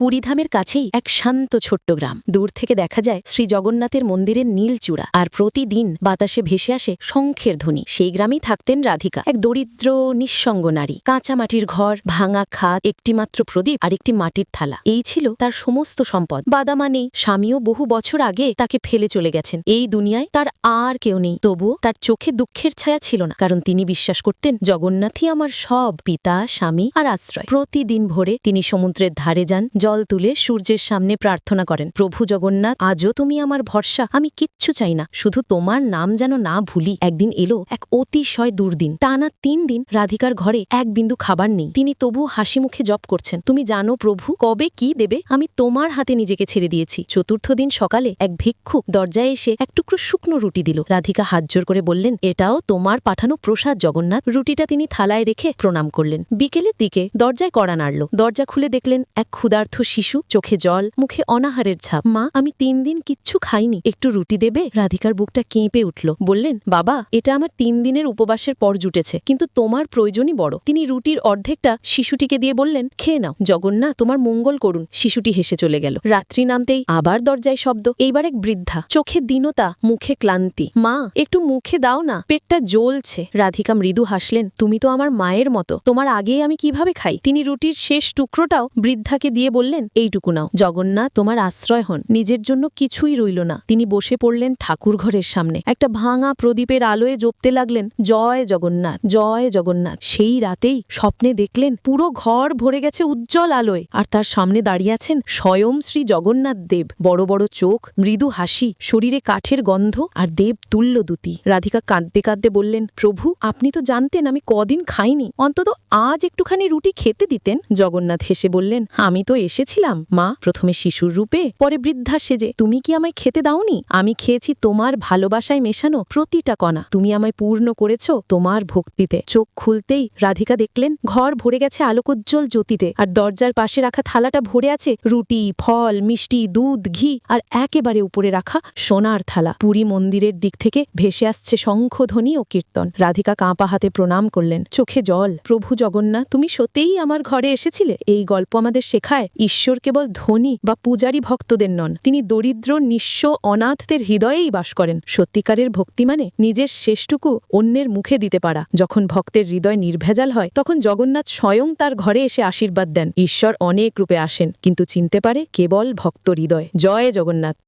পুরীধামের কাছেই এক শান্ত ছোট্ট গ্রাম। দূর থেকে দেখা যায় শ্রী জগন্নাথের মন্দিরের নীল চূড়া আর প্রতিদিন বাতাসে ভেসে আসে শঙ্খের ধ্বনি। সেই গ্রামেই থাকতেন রাধিকা, এক দরিদ্র, নিঃসঙ্গ নারী। কাঁচা মাটির ঘর, ভাঙা খাত, একটিমাত্র প্রদীপ আর একটি মাটির থালা। এই ছিল তার সমস্ত সম্পদ। বাদামা নেই। স্বামীও বহু বছর আগে তাকে ফেলে চলে গেছেন। এই দুনিয়ায় তার আর কেউ নেই। তবুও তার চোখে দুঃখের ছায়া ছিল না, কারণ তিনি বিশ্বাস করতেন জগন্নাথই আমার সব পিতা, স্বামী আর আশ্রয়। প্রতিদিন ভোরে তিনি সমুদ্রের ধারে যান জল তুলে সূর্যের সামনে প্রার্থনা করেন, প্রভু জগন্নাথ, আজও তুমি আমার ভরসা, আমি কিচ্ছু চাই না, শুধু তোমার নাম যেন না ভুলি। একদিন এলো এক অতিশয় দুর্দিন। টানা তিন দিন রাধিকার ঘরে এক বিন্দু খাবার নেই। তিনি তবু হাসি মুখে জপ করছেন, তুমি জানো প্রভু, কবে কি দেবে? আমি তোমার হাতে নিজেকে ছেড়ে দিয়েছি। চতুর্থ দিন সকালে এক ভিক্ষুক দরজায় এসে এক টুকরো শুকনো রুটি দিল। রাধিকা হাত জোর করে বললেন, এটাও তোমার পাঠানো প্রসাদ, জগন্নাথ। রুটিটা তিনি থালায় রেখে প্রণাম করলেন। বিকেলের দিকে দরজায় কড়া নাড়ল। দরজা খুলে দেখলেন এক ক্ষুধার্থ শিশু, চোখে জল, মুখে অনাহারের ছাপ। মা, আমি তিন দিন কিচ্ছু খাইনি। একটু রুটি দেবে? রাধিকার বুকটা কেঁপে উঠল। বললেন, বাবা, এটা আমার তিন দিনের উপবাসের পর জুটেছে, কিন্তু তোমার প্রয়োজনই বড়। তিনি রুটির অর্ধেকটা শিশুটিকে দিয়ে বললেন, খেয়ে নাও। জগন্নাথ তোমার মঙ্গল করুন। শিশুটি হেসে চলে গেল। রাত্রি নামতেই আবার দরজায় শব্দ। এইবার এক বৃদ্ধা। চোখে দীনতা, মুখে ক্লান্তি। মা, একটু মুখে দাও না, পেটটা জ্বলছে। রাধিকা মৃদু হাসলেন, তুমি তো আমার মায়ের মতো, তোমার আগেই আমি কীভাবে খাই? তিনি রুটির শেষ টুকরোটাও বৃদ্ধাকে দিয়ে বললেন এইটুকু নাও। জগন্নাথ তোমার আশ্রয় হন। নিজের জন্য কিছুই রইল না। তিনি বসে পড়লেন ঠাকুর ঘরের সামনে। একটা ভাঙা প্রদীপের আলোয় জপতে লাগলেন, জয় জগন্নাথ জয় জগন্নাথ। সেই রাতেই স্বপ্নে দেখলেন পুরো ঘর ভরে গেছে উজ্জ্বল আলোয়। আর তার সামনে দাঁড়িয়ে আছেন স্বয়ং শ্রী জগন্নাথ দেব। বড় বড় চোখ, মৃদু হাসি, শরীরে কাঠের গন্ধ আর দেব তুল্য দুতি। রাধিকা কাঁদতে কাঁদতে বললেন, প্রভু, আপনি তো জানতেন আমি কদিন খাইনি। অন্তত আজ একটুখানি রুটি খেতে দিতেন? জগন্নাথ হেসে বললেন, আমি তো এসেছিলাম। মা, প্রথমে শিশুর রূপে, পরে বৃদ্ধা সেজে, তুমি কি আমায় খেতে দাওনি? আমি খেয়েছি তোমার ভালোবাসায় মেশানো প্রতিটা কণা। তুমি আমায় পূর্ণ করেছ তোমার ভক্তিতে। চোখ খুলতেই রাধিকা দেখলেন, ঘর ভরে গেছে আলোকোজ্জ্বল জ্যোতিতে, আর দরজার পাশে রাখা থালাটা ভরে আছে রুটি, ফল, মিষ্টি, দুধ, ঘি, আর একেবারে উপরে রাখা সোনার থালা। পুরী মন্দিরের দিক থেকে ভেসে আসছে শঙ্খধ্বনি ও কীর্তন। রাধিকা কাঁপা হাতে প্রণাম করলেন, চোখে জল। প্রভু জগন্নাথ, তুমি সত্যিই আমার ঘরে এসেছিলে? এই গল্প আমাদের শেখায় ঈশ্বর কেবল ধনী বা পূজারী ভক্তদের নন, তিনি দরিদ্র, নিঃস্ব, অনাথদের হৃদয়েই বাস করেন। সত্যিকারের ভক্তি মানে নিজের শেষটুকু অন্যের মুখে দিতে পারা। যখন ভক্তের হৃদয় নির্ভেজাল হয়, তখন জগন্নাথ স্বয়ং তার ঘরে এসে আশীর্বাদ দেন। ঈশ্বর অনেক রূপে আসেন, কিন্তু চিনতে পারে কেবল ভক্ত হৃদয়। জয় জগন্নাথ।